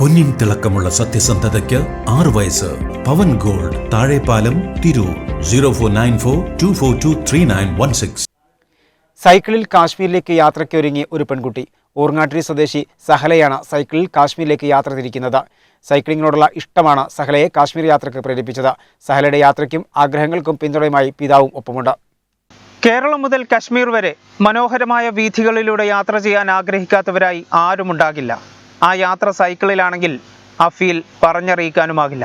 പൊന്നിൻ തിളക്കമുള്ള സത്യസന്ധതയ്ക്ക് ആറ് വയസ്സ്. പവൻ gold Thazhepalam Tirur. Zero four nine four two four two three nine one six. സൈക്കിളിൽ കാശ്മീരിലേക്ക് യാത്രയ്ക്കൊരുങ്ങി ഒരു പെൺകുട്ടി. ഊർങ്ങാട്ടിരി സ്വദേശി സഹലയാണ് സൈക്കിളിൽ കാശ്മീരിലേക്ക് യാത്ര തിരിക്കുന്നത്. സൈക്ലിങ്ങിനോടുള്ള ഇഷ്ടമാണ് സഹലയെ കാശ്മീർ യാത്രയ്ക്ക് പ്രേരിപ്പിച്ചത്. സഹലയുടെ യാത്രയ്ക്കും ആഗ്രഹങ്ങൾക്കും പിന്തുണയുമായി പിതാവും ഒപ്പമുണ്ട്. കേരളം മുതൽ കശ്മീർ വരെ മനോഹരമായ വീഥികളിലൂടെ യാത്ര ചെയ്യാൻ ആഗ്രഹിക്കാത്തവരായി ആരുമുണ്ടാകില്ല. ആ യാത്ര സൈക്കിളിലാണെങ്കിൽ ആ ഫീൽ പറഞ്ഞറിയിക്കാനുമാകില്ല.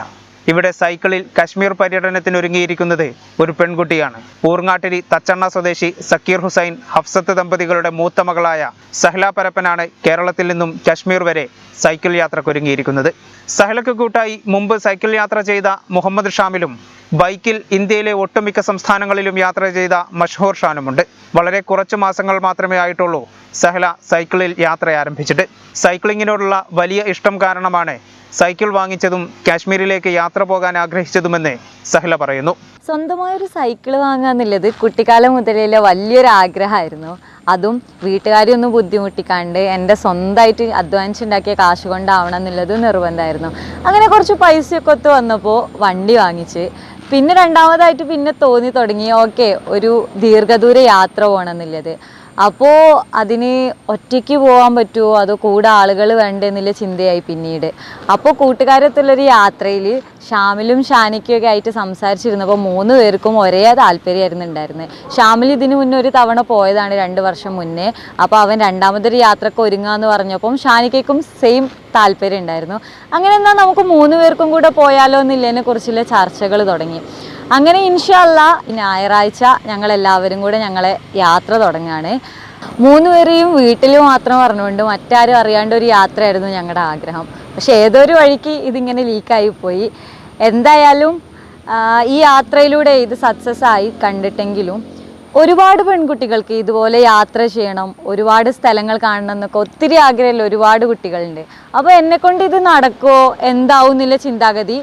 ഇവിടെ സൈക്കിളിൽ കശ്മീർ പര്യടനത്തിന് ഒരുങ്ങിയിരിക്കുന്നത് ഒരു പെൺകുട്ടിയാണ്. ഊർങ്ങാട്ടിരി തച്ചണ്ണ സ്വദേശി സക്കീർ ഹുസൈൻ ഹഫ്സത്ത് ദമ്പതികളുടെ മൂത്ത മകളായ സഹ്ല പരപ്പനാണ് കേരളത്തിൽ നിന്നും കശ്മീർ വരെ സൈക്കിൾ യാത്രക്കൊരുങ്ങിയിരിക്കുന്നത്. സഹ്ലക്ക് കൂട്ടായി മുമ്പ് സൈക്കിൾ യാത്ര ചെയ്ത മുഹമ്മദ് ഷാമിലും ബൈക്കിൽ ഇന്ത്യയിലെ ഒട്ടുമിക്ക സംസ്ഥാനങ്ങളിലും യാത്ര ചെയ്ത മഷ്ഹൂർ ഷാനുമുണ്ട്. വളരെ കുറച്ച് മാസങ്ങൾ മാത്രമേ ആയിട്ടുള്ളൂ സഹല സൈക്കിളിൽ യാത്ര ആരംഭിച്ചിട്ട്. സൈക്ലിങ്ങിനോടുള്ള വലിയ ഇഷ്ടം കാരണമാണ് സൈക്കിൾ വാങ്ങിച്ചതും കാശ്മീരിലേക്ക് യാത്ര പോകാൻ ആഗ്രഹിച്ചതുമെന്ന് സഹല പറയുന്നു. സ്വന്തമായൊരു സൈക്കിൾ വാങ്ങാന്നുള്ളത് കുട്ടിക്കാലം മുതലേ വലിയൊരു ആഗ്രഹമായിരുന്നു അതും വീട്ടുകാരെയൊന്നും ബുദ്ധിമുട്ടിക്കാണ്ട് എന്റെ സ്വന്തമായിട്ട് അധ്വാനിച്ചുണ്ടാക്കിയ കാശ് കൊണ്ടാവണം എന്നുള്ളത് നിർബന്ധമായിരുന്നു. അങ്ങനെ കുറച്ച് പൈസയൊക്കെ ഒത്ത് വന്നപ്പോൾ വണ്ടി വാങ്ങിച്ച്. പിന്നെ രണ്ടാമതായിട്ട് പിന്നെ തോന്നി തുടങ്ങി ഓക്കെ ഒരു ദീർഘദൂര യാത്ര പോകണം എന്നുള്ളത്. അപ്പോൾ അതിന് ഒറ്റയ്ക്ക് പോകാൻ പറ്റുമോ അതോ കൂടെ ആളുകൾ വേണ്ടേ എന്നുള്ള ചിന്തയായി പിന്നീട്. അപ്പോൾ കൂട്ടുകാരത്തുള്ളൊരു യാത്രയിൽ ഷാമിലും ഷാനിക്കും ഒക്കെ ആയിട്ട് സംസാരിച്ചിരുന്നപ്പോൾ മൂന്ന് പേർക്കും ഒരേ താല്പര്യമായിരുന്നു ഉണ്ടായിരുന്നത് ഷാമിൽ ഇതിനു മുന്നേ ഒരു തവണ പോയതാണ് രണ്ട് വർഷം മുന്നേ. അപ്പോൾ അവൻ രണ്ടാമതൊരു യാത്രയ്ക്ക് ഒരുങ്ങാന്ന് പറഞ്ഞപ്പം ഷാനിക്കും സെയിം താല്പര്യം ഉണ്ടായിരുന്നു. അങ്ങനെ എന്നാൽ നമുക്ക് മൂന്ന് പേർക്കും കൂടെ പോയാലോ എന്നുള്ളതിനെ കുറിച്ചുള്ള ചർച്ചകൾ തുടങ്ങി. അങ്ങനെ ഇൻഷല്ല ഞായറാഴ്ച ഞങ്ങൾ എല്ലാവരും കൂടെ ഞങ്ങളെ യാത്ര തുടങ്ങുകയാണ് മൂന്ന് പേരെയും വീട്ടിൽ മാത്രം പറഞ്ഞുകൊണ്ട് മറ്റാരും അറിയാണ്ട് ഒരു യാത്രയായിരുന്നു ഞങ്ങളുടെ ആഗ്രഹം. പക്ഷെ ഏതൊരു വഴിക്ക് ഇതിങ്ങനെ ലീക്കായി പോയി. എന്തായാലും ഈ യാത്രയിലൂടെ ഇത് സക്സസ് ആയി കണ്ടിട്ടെങ്കിലും ഒരുപാട് പെൺകുട്ടികൾക്ക് ഇതുപോലെ യാത്ര ചെയ്യണം ഒരുപാട് സ്ഥലങ്ങൾ കാണണം എന്നൊക്കെ ഒത്തിരി ആഗ്രഹമുള്ള ഒരുപാട് കുട്ടികളുണ്ട്. അപ്പോൾ എന്നെക്കൊണ്ട് ഇത് നടക്കുമോ എന്താവും എന്നുള്ള ചിന്താഗതി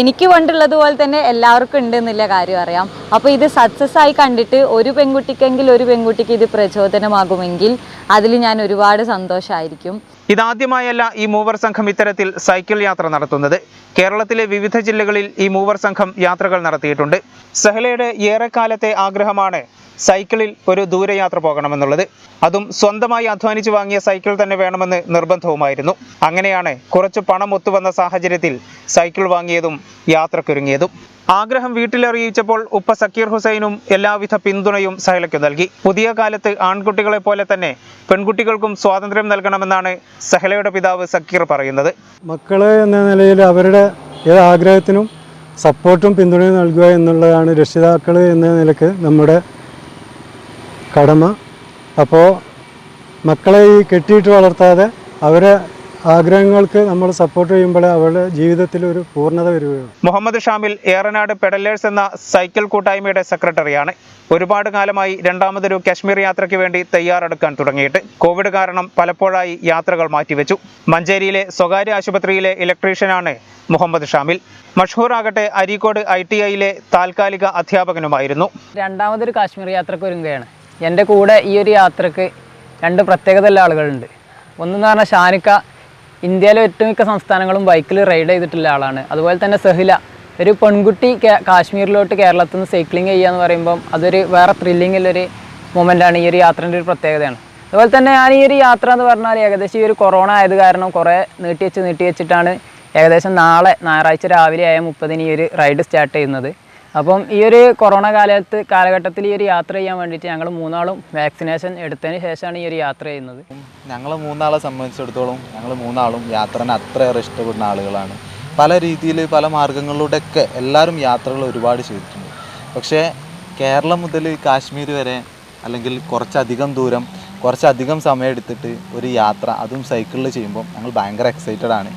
എനിക്ക് പണ്ടുള്ളതുപോലെ തന്നെ എല്ലാവർക്കും ഉണ്ട് എന്നില്ല കാര്യം അറിയാം. അപ്പോൾ ഇത് സക്സസ് ആയി കണ്ടിട്ട് ഒരു പെൺകുട്ടിക്കെങ്കിൽ ഒരു പെൺകുട്ടിക്ക് ഇത് പ്രചോദനമാകുമെങ്കിൽ അതിൽ ഞാൻ ഒരുപാട് സന്തോഷമായിരിക്കും ഇതാദ്യമായല്ല ഈ മൂവർ സംഘം ഇത്തരത്തിൽ സൈക്കിൾ യാത്ര നടത്തുന്നത്. കേരളത്തിലെ വിവിധ ജില്ലകളിൽ ഈ മൂവർ സംഘം യാത്രകൾ നടത്തിയിട്ടുണ്ട്. സഹലയുടെ ഏറെക്കാലത്തെ ആഗ്രഹമാണ് സൈക്കിളിൽ ഒരു ദൂരയാത്ര പോകണമെന്നുള്ളത്. അതും സ്വന്തമായി അധ്വാനിച്ചു വാങ്ങിയ സൈക്കിൾ തന്നെ വേണമെന്ന് നിർബന്ധവുമായിരുന്നു. അങ്ങനെയാണ് കുറച്ച് പണം ഒത്തുവന്ന സാഹചര്യത്തിൽ സൈക്കിൾ വാങ്ങിയതും യാത്രക്കൊരുങ്ങിയതും. ആഗ്രഹം വീട്ടിലറിയിച്ചപ്പോൾ ഉപ്പ സക്കീർ ഹുസൈനും എല്ലാവിധ പിന്തുണയും സഹലയ്ക്ക് നൽകി. പുതിയ കാലത്ത് ആൺകുട്ടികളെ പോലെ തന്നെ പെൺകുട്ടികൾക്കും സ്വാതന്ത്ര്യം നൽകണമെന്നാണ് സഹലയുടെ പിതാവ് സക്കീർ പറയുന്നത്. മക്കൾ എന്ന നിലയിൽ അവരുടെ ആഗ്രഹത്തിനും സപ്പോർട്ടും പിന്തുണയും നൽകുക എന്നുള്ളതാണ് രക്ഷിതാക്കൾ എന്ന നിലയ്ക്ക് നമ്മുടെ കടമ. അപ്പോൾ മക്കളെ ഈ കെട്ടിയിട്ട് വളർത്താതെ അവരെ ആഗ്രഹങ്ങൾക്ക് നമ്മൾ സപ്പോർട്ട് ചെയ്യുമ്പോൾ അവരുടെ ജീവിതത്തിൽ ഒരു പൂർണത വരികയുള്ളൂ മുഹമ്മദ് ഷാമിൽ ഏറനാട് പെഡലേഴ്സ് എന്ന സൈക്കിൾ കൂട്ടായ്മയുടെ സെക്രട്ടറിയാണ്. ഒരുപാട് കാലമായി രണ്ടാമതൊരു കശ്മീർ യാത്രയ്ക്ക് വേണ്ടി തയ്യാറെടുക്കാൻ തുടങ്ങിയിട്ട് കോവിഡ് കാരണം പലപ്പോഴായി യാത്രകൾ മാറ്റിവെച്ചു. മഞ്ചേരിയിലെ സ്വകാര്യ ആശുപത്രിയിലെ ഇലക്ട്രീഷ്യനാണ് മുഹമ്മദ് ഷാമിൽ. മഷൂർ ആകട്ടെ അരീക്കോട് ഐ ടി ഐയിലെ താൽക്കാലിക അധ്യാപകനുമായിരുന്നു. രണ്ടാമതൊരു കാശ്മീർ യാത്രയ്ക്ക് ഒരുങ്ങുകയാണ്. എന്റെ കൂടെ ഈ ഒരു യാത്രയ്ക്ക് രണ്ട് പ്രത്യേകതയുള്ള ആളുകളുണ്ട്. ഒന്നെന്ന് പറഞ്ഞാൽ ഷാനിക്ക ഇന്ത്യയിലെ ഒട്ടുമിക്ക സംസ്ഥാനങ്ങളും ബൈക്കിൽ റൈഡ് ചെയ്തിട്ടുള്ള ആളാണ്. അതുപോലെ തന്നെ സഹില. ഒരു പെൺകുട്ടി കാശ്മീരിലോട്ട് കേരളത്തിൽ നിന്ന് സൈക്ലിംഗ് ചെയ്യുക എന്ന് പറയുമ്പം അതൊരു വേറെ ത്രില്ലിങ്ങിലൊരു മൊമെന്റാണ് ഈ ഒരു യാത്രേന്റെ ഒരു പ്രത്യേകതയാണ്. അതുപോലെ തന്നെ ഞാൻ ഈ ഒരു യാത്ര എന്ന് പറഞ്ഞാൽ ഏകദേശം ഈ ഒരു കൊറോണ ആയത് കാരണം കുറേ നീട്ടി വെച്ച് നീട്ടി വെച്ചിട്ടാണ് ഏകദേശം നാളെ ഞായറാഴ്ച രാവിലെ ആയ മുപ്പതിന് ഈ ഒരു റൈഡ് സ്റ്റാർട്ട് ചെയ്യുന്നത്. അപ്പം ഈ ഒരു കൊറോണ കാലത്ത് കാലഘട്ടത്തിൽ ഈ ഒരു യാത്ര ചെയ്യാൻ വേണ്ടിയിട്ട് ഞങ്ങൾ മൂന്നാളും വാക്സിനേഷൻ എടുത്തതിന് ശേഷമാണ് ഈ ഒരു യാത്ര ചെയ്യുന്നത്. ഞങ്ങൾ മൂന്നാളെ സംബന്ധിച്ചിടത്തോളം ഞങ്ങൾ മൂന്നാളും യാത്രനെ അത്രയേറെ ഇഷ്ടപ്പെടുന്ന ആളുകളാണ്. പല രീതിയിൽ പല മാർഗങ്ങളിലൂടെയൊക്കെ എല്ലാവരും യാത്രകൾ ഒരുപാട് ചെയ്തിട്ടുണ്ട്. പക്ഷേ കേരളം മുതൽ കാശ്മീർ വരെ അല്ലെങ്കിൽ കുറച്ചധികം ദൂരം കുറച്ചധികം സമയം എടുത്തിട്ട് ഒരു യാത്ര അതും സൈക്കിളിൽ ചെയ്യുമ്പോൾ ഞങ്ങൾ ഭയങ്കര എക്സൈറ്റഡ് ആണ്.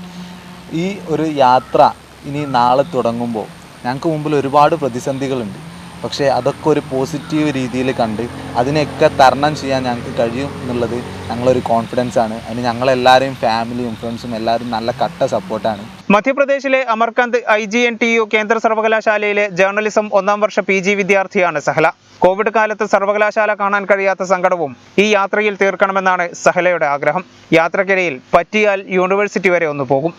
ഈ ഒരു യാത്ര ഇനി നാളെ തുടങ്ങുമ്പോൾ ഞങ്ങൾക്ക് മുമ്പിൽ ഒരുപാട് പ്രതിസന്ധികളുണ്ട്. പക്ഷേ അതൊക്കെ ഒരു പോസിറ്റീവ് രീതിയിൽ കണ്ട് അതിനെയൊക്കെ തരണം ചെയ്യാൻ ഞങ്ങൾക്ക് കഴിയും എന്നുള്ളത് ഞങ്ങളൊരു കോൺഫിഡൻസ് ആണ്. അതിന് ഞങ്ങളെല്ലാവരെയും ഫാമിലിയും ഫ്രണ്ട്സും എല്ലാവരും നല്ല കട്ട സപ്പോർട്ടാണ് മധ്യപ്രദേശിലെ Amarkantak I G N T U കേന്ദ്ര സർവകലാശാലയിലെ ജേർണലിസം ഒന്നാം വർഷ പി ജി വിദ്യാർത്ഥിയാണ് സഹല. കോവിഡ് കാലത്ത് സർവകലാശാല കാണാൻ കഴിയാത്ത സങ്കടവും ഈ യാത്രയിൽ തീർക്കണമെന്നാണ് സഹലയുടെ ആഗ്രഹം. യാത്രക്കിടയിൽ പറ്റിയാൽ യൂണിവേഴ്സിറ്റി വരെ ഒന്ന് പോകും.